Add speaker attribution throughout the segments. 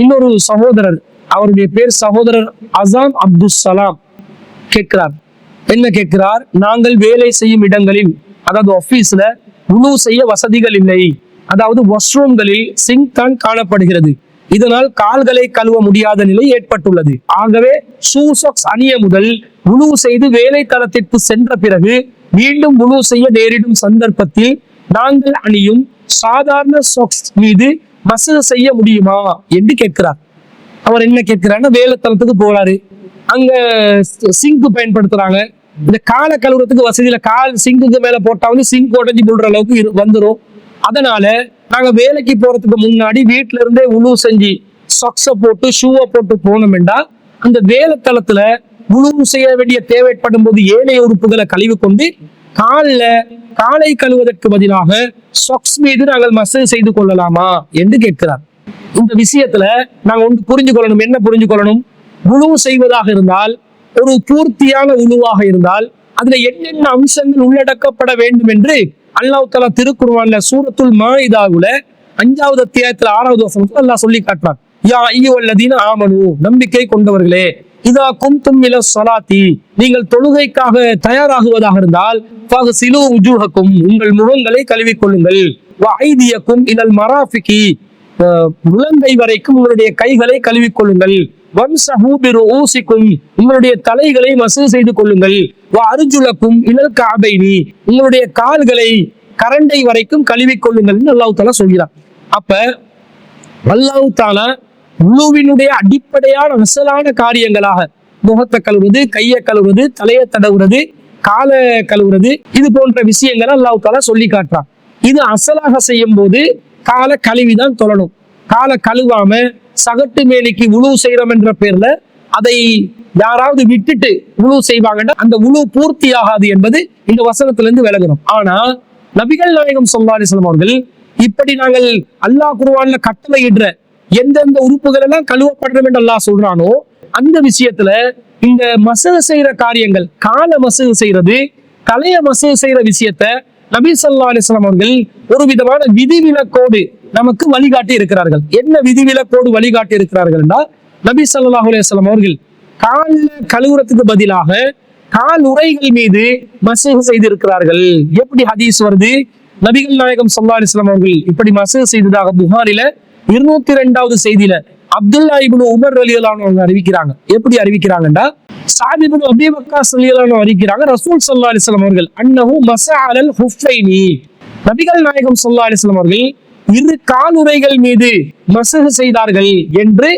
Speaker 1: இன்னொரு சகோதரர் அவருடைய பேர் சகோதரர் அசாம் அப்துல் சலாம். கேட்கிறார். என்ன கேட்கிறார்? நாங்கள் வேலை செய்யும் இடங்களில் அதாவது ஆபீஸ்ல உணவு செய்ய வசதிகள் இல்லை. அதாவது வாஷ்ரூம்களில் சிங்க் தான் காணப்படுகிறது. இதனால் கால்களை கழுவ முடியாத நிலை ஏற்பட்டுள்ளது. ஆகவே ஷூ சாக்ஸ் அணிய முதல் உணவு செய்து வேலை தளத்திற்கு சென்ற பிறகு மீண்டும் உணவு செய்ய நேரிடும் சந்தர்ப்பத்தில் நாங்கள் அணியும் சாதாரண சாக்ஸ் மீது மசகு செய்ய முடியுமா என்று கேட்கிறார். அவர் என்ன கேட்கிறாருன்னா வேலைத்தளத்துக்கு போறாரு. அங்க சிங்க் பயன்படுத்துறாங்க. இந்த காலை கழுவுறதுக்கு வசதியில கால் சிங்குக்கு மேல போட்டா வந்து சிங்க் உடஞ்சி போடுற அளவுக்கு வந்துடும் அதனால நாங்க வேலைக்கு போறதுக்கு முன்னாடி வீட்டுல இருந்தே உழு செஞ்சு சொக்ஸ போட்டு ஷூவை போட்டு போனோம்டா அந்த வேலைத்தளத்துல உழவு செய்ய வேண்டிய தேவைப்படும் போது ஏனைய உறுப்புகளை கழிவு கொண்டு காலில் காலை கழுவதற்கு பதிலாக சொக்ஸ் மீது நாங்கள் மசேஜ் செய்து கொள்ளலாமா என்று கேட்கிறார். இந்த விஷயத்துல நாங்க ஒன்று புரிஞ்சு கொள்ளணும். என்ன புரிஞ்சு கொள்ளணும்? உழுவு செய்வதாக இருந்தால் ஒரு பூர்த்தியான உழுவாக இருந்தால் அதுல என்னென்ன அம்சங்கள் உள்ளடக்கப்பட வேண்டும் என்று அல்லாஹ் தலா திருக்குர்ஆன்ல சூரத்துல் மாயிதாவுல அஞ்சாவது அத்தியாயத்துல ஆறாவது வசனத்துல அல்லாஹ் சொல்லி காட்டுறான். யா ஐயோ அல்லதீன ஆமனு. நம்பிக்கை கொண்டவர்களே இதா குந்தும் இல சொலாத்தி நீங்கள் தொழுகைக்காக தயாராகுவதாக இருந்தால் சிலு உஜூகக்கும் உங்கள் முகங்களை கழுவிக்கொள்ளுங்கள். வ ஐதியக்கும் இலல் மராஃபிகி முழங்கை வரைக்கும் உங்களுடைய கைகளை கழுவிக்கொள்ளுங்கள். கொள்ளுங்கள் வம்சஹூ உங்களுடைய தலைகளை மசூ செய்து கொள்ளுங்கள். வ இனல் இலல் கஅபைனி உங்களுடைய கால்களை கரண்டை வரைக்கும் கழுவிக்கொள்ளுங்கள் அல்லாஹு தாலா சொல்கிறார் அப்ப அல்லாஹு தாலா உழுவினுடைய அடிப்படையான அசலான காரியங்களாக முகத்தை கழுவுறது கையை கழுவுறது தலையை தடவுறது காலை கழுவுறது இது போன்ற விஷயங்களை அல்லாஹ் தாலா சொல்லி காட்டுறான். இது அசலாக செய்யும் போது காலை கழுவிதான் தொழணும். காலை கழுவாம சகட்டு மேனிக்கு உழு செய்யறோம் என்ற பேர்ல அதை யாராவது விட்டுட்டு உழு செய்வாங்கன்னா அந்த உழு பூர்த்தி ஆகாது என்பது இந்த வசனத்திலிருந்து விலகணும். ஆனா நபிகள் நாயகம் ஸல்லல்லாஹு அலைஹி அவர்கள் இப்படி நாங்கள் அல்லாஹ் குர்ஆன்ல கட்டளையிடுற எந்தெந்த உறுப்புகள் எல்லாம் கழுவப்படணும் என்று அல்லாஹ் சொல்றானோ அந்த விஷயத்துல இந்த மசகு செய்யற காரியங்கள் கால மசகு செய்யறது தலைய மசகு செய்யற விஷயத்த நபி சொல்லா அலிஸ்லாம் அவர்கள் ஒரு விதமான விதிவிலக்கோடு நமக்கு வழிகாட்டி இருக்கிறார்கள். என்ன விதிவிலக்கோடு வழிகாட்டி இருக்கிறார்கள்னா நபி ஸல்லல்லாஹு அலிஸ்லாம் அவர்கள் கால்ல கழுவுறதுக்கு பதிலாக கால் உரைகள் மீது மசகு செய்திருக்கிறார்கள். எப்படி ஹதீஸ் வருது? நபிகள் நாயகம் சொல்லா அலிஸ்லாம் அவர்கள் இப்படி மசகு செய்ததாக புகாரில இருநூத்தி ரெண்டாவது செய்தியில அப்துல்லா இபுனு உமர் ரலியல்லாஹு அறிவிக்கிறாங்க. எப்படி அறிவிக்கிறாங்கன்றா சாதிபுன் அபி வக்காஸ் ரலியல்லாஹு அறிவிக்கிறாங்க ரசூல் சல்லா அலிஸ்லாம் அவர்கள் அன்னஹு மஸா அலல் ஹுஃபைனி. நபிகள் நாயகம் சல்லா அலிஸ்லாம் அவர்கள் இரு காலுறைகள் மீது மசகு செய்தார்கள் என்று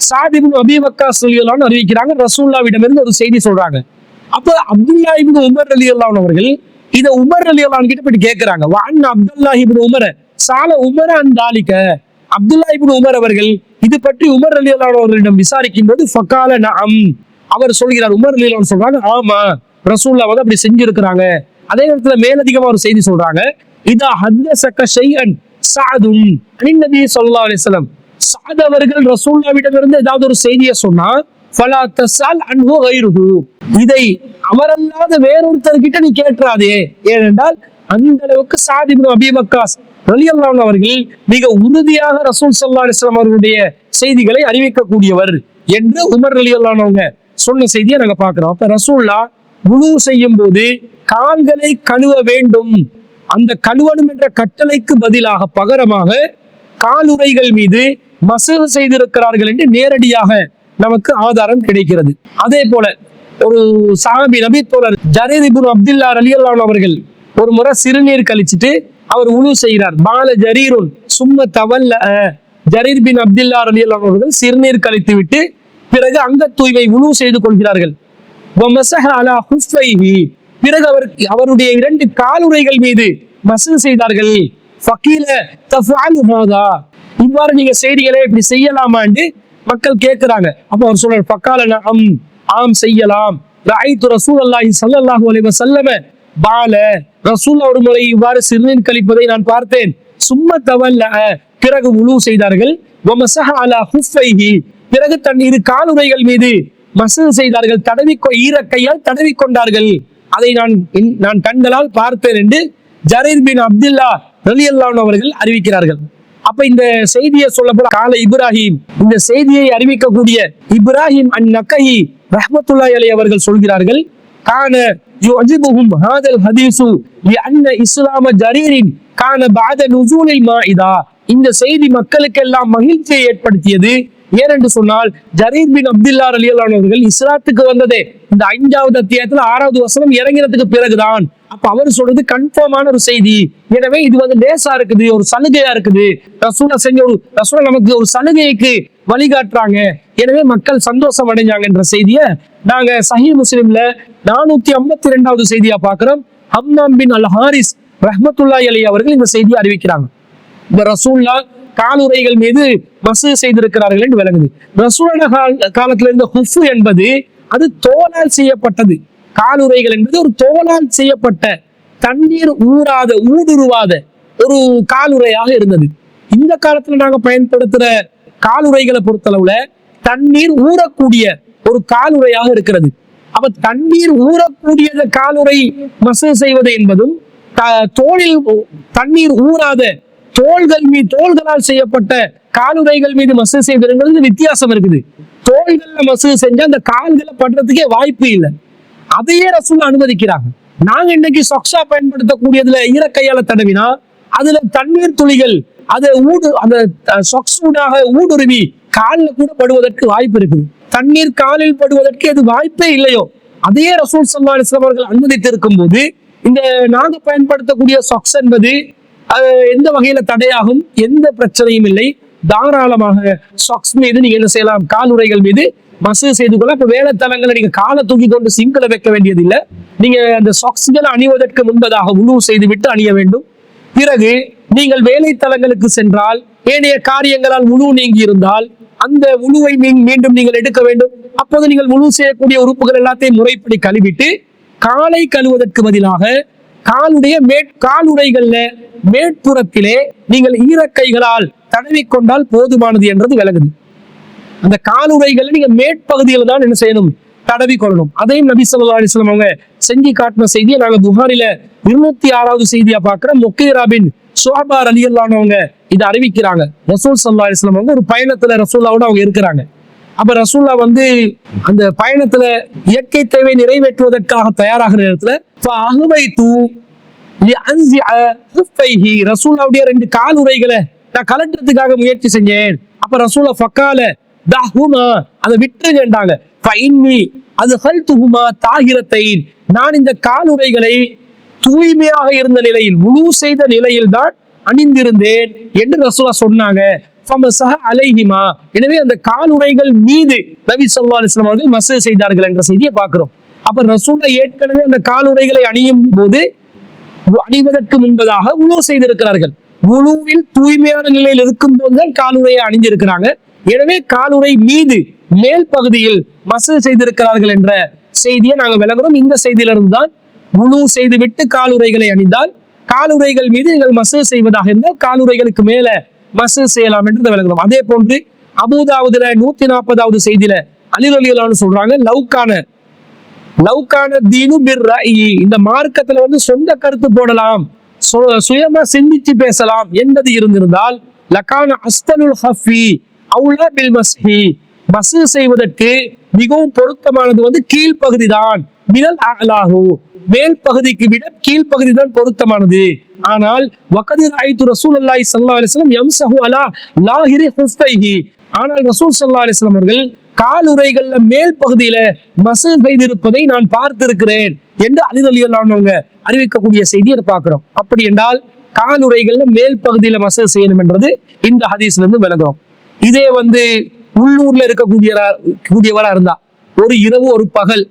Speaker 1: சாதிபுன் அபி வக்காஸ் ரலியல்லாஹு அறிவிக்கிறாங்க ரசூல்லாவிடமிருந்து ஒரு செய்தி சொல்றாங்க. அப்ப அப்துல்லா இப்னு உமர் ரலியல்லாஹு அவர்கள் இதை உமர் ரலியல்லாஹு கிட்ட போயிட்டு கேட்கிறாங்க வான் அப்துல்லா இப்னு உமர சால உமர அந்தாலிக்க அப்துல்லா இபின் உமர் அவர்கள் இது பற்றி உமர் அலி அவர்களிடம் விசாரிக்கும் போது ஃபகால அவர் சொல்கிறார் உமர் அலி சொல்றாங்க ஆமா ரசூல்லா வந்து அப்படி செஞ்சிருக்கிறாங்க. அதே நேரத்துல மேலதிகமா ஒரு செய்தி சொல்றாங்க இதா ஹத்தசக்க ஷைஅன் சாதும். அனின் சொல்லா ஸல்லல்லாஹு சாதவர்கள் வஸல்லம் சாத் அவர்கள் ஏதாவது ஒரு செய்தியை சொன்னா ஃபலா தசால் அன்ஹு கைருஹு. இதை அவரல்லாத வேறொருத்தர் கிட்ட நீ கேட்றாதே ஏனென்றால் அந்த அளவுக்கு சாதிபு அபிமக்காஸ் அபீ வக்காஸ் அவர்கள் மிக உறுதியாக ரசூல் சல்லா அலிஸ்லாம் அவர்களுடைய செய்திகளை அறிவிக்கக்கூடியவர் என்று உமர் ரலியல்லாஹு அன்ஹு அவங்க சொன்ன செய்தியை நாங்க பார்க்குறோம். அப்ப ரசூல்லா முழு செய்யும் போது கால்களை கழுவ வேண்டும். அந்த கழுவணும் என்ற கட்டளைக்கு பதிலாக பகரமாக காலுரைகள் மீது மசகு செய்திருக்கிறார்கள் என்று நேரடியாக நமக்கு ஆதாரம் கிடைக்கிறது. அதே போல ஒரு சாபி நபி தோழர் ஜரீர் இப்னு அப்துல்லா ரலியல்லாஹு அல்லான் அவர்கள் ஒரு முறை சிறுநீர் கழிச்சிட்டு அவர் உழு செய்கிறார். பால ஜரீருன் சும்ம தவல்ல ஜரீர் பின் அப்துல்லா ரலியல்லாஹு அவர்கள் சிறுநீர் கழித்து விட்டு பிறகு அங்க தூய்மை உழு செய்து கொள்கிறார்கள். அலா பிறகு அவர் அவருடைய இரண்டு காலுரைகள் மீது மசூல் செய்தார்கள். ஃபகீல தஃஅலு ஹாதா. இவ்வாறு நீங்க செய்திகளை இப்படி செய்யலாமான்னு மக்கள் கேட்கிறாங்க அப்ப அவர் சொல்றார் பக்கால நஅம் ஆம் செய்யலாம். ரசூல் அல்லாஹி சல்லாஹூ அலைவ செல்லம பால ரசூல் ஒரு முறை இவ்வாறு சிறுநீர் கழிப்பதை நான் பார்த்தேன். சும்மா தவல்ல. பிறகு முழு செய்தார்கள். அலா பிறகு தன் இரு காலுரைகள் மீது மசூல் செய்தார்கள். தடவி ஈர கையால் தடவி கொண்டார்கள் அதை நான் நான் கண்களால் பார்த்தேன் என்று ஜரீர் பின் அப்துல்லா ரலியல்லாஹு அவர்கள் அறிவிக்கிறார்கள். அப்ப இந்த செய்தியை சொல்லப்பட கால இப்ராஹிம். இந்த செய்தியை அறிவிக்கக்கூடிய இப்ராஹிம் அந் நக்கஹி ரஹ்மத்துல்லாஹி அலி அவர்கள் சொல்கிறார்கள் கான يعجبهم هذا الحديث لأن இஸ்லாம جرير கான بعد نزول المائدة. இந்த செய்தி மக்களுக்கெல்லாம் மகிழ்ச்சியை ஏற்படுத்தியது. ஏனென்று சொன்னால் ஜரீர் பின் அப்துல்லா அலி இஸ்லாத்துக்கு வந்ததே. இந்த ஐந்தாவது அத்தியாயத்துல ஆறாவது வசனம் இறங்கினதுக்கு பிறகுதான். அப்ப அவர் சொல்றது கன்ஃபார்மான ஒரு செய்தி. எனவே இது வந்து லேசா இருக்குது ஒரு சலுகையா இருக்குது. ரசூலா செஞ்ச ஒரு ரசூலா நமக்கு ஒரு சலுகைக்கு வழிகாட்டுறாங்க. எனவே மக்கள் சந்தோஷம் அடைஞ்சாங்கன்ற செய்தியை நாங்க சஹி முஸ்லிம்ல நானூத்தி ஐம்பத்தி ரெண்டாவது செய்தியா பாக்குறோம். ஹம்னாம் பின் அல் ஹாரிஸ் ரஹமத்துல்லா அலி அவர்கள் இந்த செய்தியை அறிவிக்கிறாங்க. இந்த ரசூல்லா காலுறைகள் மீது மசு செய்திருக்கிறார்கள் என்று விளங்குது. ரசூலன கால காலத்துல இருந்த ஹுஃபு என்பது அது தோலால் செய்யப்பட்டது. காலுறைகள் என்பது ஒரு தோலால் செய்யப்பட்ட தண்ணீர் ஊறாத ஊடுருவாத ஒரு காலுறையாக இருந்தது. இந்த காலத்துல நாங்க பயன்படுத்துற காலுறைகளை பொறுத்தளவுல தண்ணீர் ஊறக்கூடிய ஒரு காலுறையாக இருக்கிறது. அப்ப தண்ணீர் ஊறக்கூடியத காலுரை மசு செய்வது என்பதும் த- தண்ணீர் ஊறாத தோள்கள் மீது தோள்களால் செய்யப்பட்ட காலுறைகள் மீது மசு செய்வதுங்கிறது வித்தியாசம் இருக்குது. தோள்கள்ல மசூ செஞ்சா அந்த கால்களை படுறதுக்கே வாய்ப்பு இல்லை. அதையே ரசூல் அனுமதிக்கிறாங்க. நாங்க இன்னைக்கு சொக்ஸா பயன்படுத்தக்கூடியதுல ஈரக்கையால தடவினா அதுல தண்ணீர் துளிகள் அதை ஊடு அந்த சொக்ஸ் ஊடாக ஊடுருவி காலில் கூட படுவதற்கு வாய்ப்பு இருக்குது. தண்ணீர் காலில் படுவதற்கு அது வாய்ப்பே இல்லையோ? அதே ரசூல் சல்லா அலிஸ்லாம் அவர்கள் அனுமதித்திருக்கும் போது இந்த நாங்க பயன்படுத்தக்கூடிய சொக்ஸ் என்பது அது எந்த வகையில தடையாகும்? எந்த பிரச்சனையும் இல்லை. தாராளமாக சாக்ஸ் மீது நீங்க என்ன செய்யலாம்? காலுறைகள் மீது மசு செய்து கொள்ள இப்ப வேலைத்தலங்களை நீங்க காலை தூக்கி கொண்டு சிங்கில வைக்க வேண்டியது இல்ல நீங்க அந்த சாக்ஸ்களை அணிவதற்கு முன்பதாக உணவு செய்து விட்டு அணிய வேண்டும். பிறகு நீங்கள் வேலைத்தலங்களுக்கு சென்றால் ஏனைய காரியங்களால் உணவு நீங்கி இருந்தால் அந்த உணவை மீண்டும் நீங்கள் எடுக்க வேண்டும். அப்போது நீங்கள் உணவு செய்யக்கூடிய உறுப்புகள் எல்லாத்தையும் முறைப்படி கழுவிட்டு காலை கழுவதற்கு பதிலாக காலுடைய காலுடைகள்ல மேற்புறத்திலே நீங்கள் ஈரக்கைகளால் தடவிக்கொண்டால் போதுமானது என்றது விலகுது அந்த காலுறைகளை நீங்க மேற்பகுதியில தான் என்ன செய்யணும்? தடவி கொள்ளணும். அதையும் நபி சொல்லா அலிஸ்லாம் அவங்க செஞ்சு காட்டின செய்தியை நாங்க புகாரில இருநூத்தி ஆறாவது செய்தியா பார்க்கிறோம். முக்கீரா சோபார் அலி அல்லானவங்க இதை அறிவிக்கிறாங்க. ரசூல் சல்லா அலிஸ்லாம் அவங்க ஒரு பயணத்துல ரசூல்லாவோட அவங்க இருக்கிறாங்க. அப்ப ரசூல்லா வந்து அந்த பயணத்துல இயற்கை தேவை நிறைவேற்றுவதற்காக தயாராகிற நேரத்துல ஃபஅஹ்வைது லிஅன்ஸிஅ ஹுஃபைஹி ரசூலுடைய ரெண்டு கால் உரைகளை நான் கலட்டுறதுக்காக முயற்சி செஞ்சேன். அப்ப ரசூலா ஃபக்கால தஹுமா. அதை விட்டுருங்கன்றாங்க ஃபைன்னி அது ஹல்துஹுமா தாகிரத்தை நான் இந்த கால் உரைகளை தூய்மையாக இருந்த நிலையில் முழு செய்த நிலையில் தான் அணிந்திருந்தேன் என்று ரசூலா சொன்னாங்க. அலைஹிமா எனவே அந்த கால் மீது நபி ஸல்லல்லாஹு அலிஸ்லாம் அவர்கள் மசூ செய்தார்கள் என்ற செய்தியை பார்க்கிறோம். அப்ப ரசூலை ஏற்கனவே அந்த கால் அணியும் போது அணிவதற்கு முன்பதாக உழவு செய்திருக்கிறார்கள். உழுவில் தூய்மையான நிலையில் இருக்கும் போதுதான் காலுறையை அணிந்திருக்கிறாங்க எனவே காலுறை மீது மேல் பகுதியில் மசூ செய்திருக்கிறார்கள் என்ற செய்தியை நாங்கள் விளங்குறோம் இந்த செய்தியிலிருந்து தான் முழு செய்துவிட்டு காலுறைகளை அணிந்தால் காலுறைகள் மீது நீங்கள் மசூ செய்வதாக இருந்தால் காலுறைகளுக்கு மேலே மசூ செய்யலாம் என்று விளங்கணும். அதே போன்று அபூதாவதுல நூத்தி நாற்பதாவது செய்தியில அலில் அலியலான்னு சொல்றாங்க லவ்கான லவ்கான தீனு பிர் இந்த மார்க்கத்துல வந்து சொந்த கருத்து போடலாம் சு- சுயமா சிந்திச்சு பேசலாம் என்பது இருந்திருந்தால் லக்கான அஸ்தலுல் ஹஃபி அவுலா பில் மஸ்ஹி. மசு செய்வதற்கு மிகவும் பொருத்தமானது வந்து கீழ்ப்பகுதி தான். மினல் அலாஹு மேல் பகுதிக்கு விட கீழ்ப்பகுதி தான் பொருத்தமானது. ஆனால் வகதிர் ஐத்து ரசூல் அல்லாஹி சல்லா அலிஸ்லாம் யம்சஹு அலா லாஹிரி ஹுஸ்தைஹி ஆனால் ரசூல் சல்லா அலிஸ்லாம் அவர்கள் காலுரைகள்ல மேல் பகுதியில மசூல் செய்திருப்பதை நான் பார்த்திருக்கிறேன். என்று அறிதலியல்லானவங்க அறிவிக்கக்கூடிய செய்தியை பார்க்கிறோம். அப்படி என்றால் காலுரைகள்ல மேல் பகுதியில மசூல் செய்யணும் என்றது இந்த ஹதீஸ்ல இருந்து விளங்குறோம். இதே வந்து உள்ளூர்ல இருக்கக்கூடிய கூடியவரா இருந்தா ஒரு இரவு ஒரு பகல்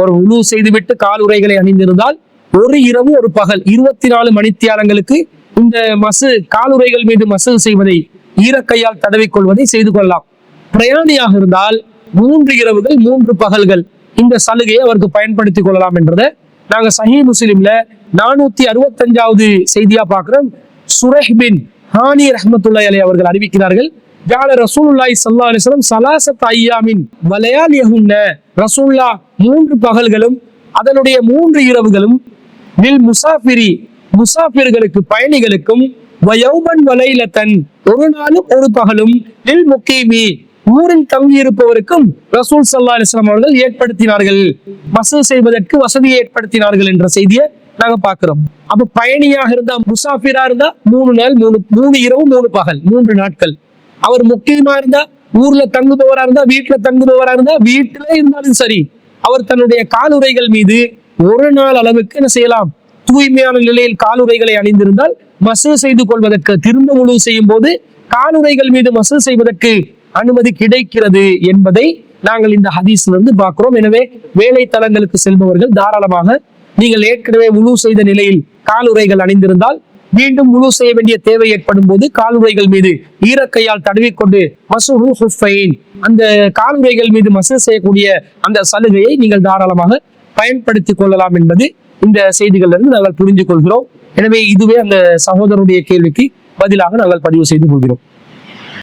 Speaker 1: ஒரு உழு செய்துவிட்டு கால் உரைகளை அணிந்திருந்தால் ஒரு இரவு ஒரு பகல் இருபத்தி நாலு மணித்தியாலங்களுக்கு இந்த மசு காலுரைகள் மீது மசு செய்வதை ஈரக்கையால் தடவிக்கொள்வதை செய்து கொள்ளலாம். பிரயாணியாக இருந்தால் மூன்று இரவுகள் மூன்று பகல்கள் இந்த சலுகையை அவருக்கு பயன்படுத்திக் கொள்ளலாம் என்றதை நாங்க சஹி முஸ்லிம்ல நானூத்தி அறுபத்தஞ்சாவது செய்தியா பார்க்கிறோம். சுரஹ் பின் ஹானி ரஹ்மத்துல்லாஹி அலைஹி அவர்கள் அறிவிக்கிறார்கள். ஜால ரசூலுல்லாய் சல்லா அலிஸ்லம் சலாசத் ஐயாமின் வலையால் யகுன்ன ரசூல்லா மூன்று பகல்களும் அதனுடைய மூன்று இரவுகளும் நில் முசாஃபிரி முசாஃபிர்களுக்கு பயணிகளுக்கும் வயௌமன் வலைலத்தன் ஒரு நாளும் ஒரு பகலும் நில் முக்கீமி ஊரில் தங்கியிருப்பவருக்கும் ரசூல் சல்லா அலிஸ்லாம் அவர்கள் ஏற்படுத்தினார்கள். வசூல் செய்வதற்கு வசதியை ஏற்படுத்தினார்கள் என்ற செய்தியை நாங்க பார்க்கிறோம். அப்ப பயணியாக இருந்தா முசாஃபிரா இருந்தா மூணு நாள் மூணு மூணு இரவு மூணு பகல் மூன்று நாட்கள். அவர் முக்கியமா இருந்தா ஊர்ல தங்குபவரா இருந்தா வீட்டுல தங்குபவரா இருந்தா வீட்டுல இருந்தாலும் சரி அவர் தன்னுடைய காலுறைகள் மீது ஒரு நாள் அளவுக்கு என்ன செய்யலாம்? தூய்மையான நிலையில் காலுரைகளை அணிந்திருந்தால் மசூ செய்து கொள்வதற்கு திரும்ப முழு செய்யும் போது காலுறைகள் மீது மசூ செய்வதற்கு அனுமதி கிடைக்கிறது என்பதை நாங்கள் இந்த ஹதீஸ்ல இருந்து பார்க்கிறோம். எனவே வேலை தளங்களுக்கு செல்பவர்கள் தாராளமாக நீங்கள் ஏற்கனவே முழு செய்த நிலையில் காலுரைகள் அணிந்திருந்தால் மீண்டும் முழு செய்ய வேண்டிய தேவை ஏற்படும் போது காலுறைகள் மீது ஈரக்கையால் தடவிக்கொண்டு மசூஹு ஹுஃபைன் அந்த காலுறைகள் மீது மசூ செய்யக்கூடிய அந்த சலுகையை நீங்கள் தாராளமாக பயன்படுத்திக் கொள்ளலாம் என்பது இந்த செய்திகளிலிருந்து நாங்கள் புரிந்து கொள்கிறோம் எனவே இதுவே அந்த சகோதரருடைய கேள்விக்கு பதிலாக நாங்கள் பதிவு செய்து கொள்கிறோம்.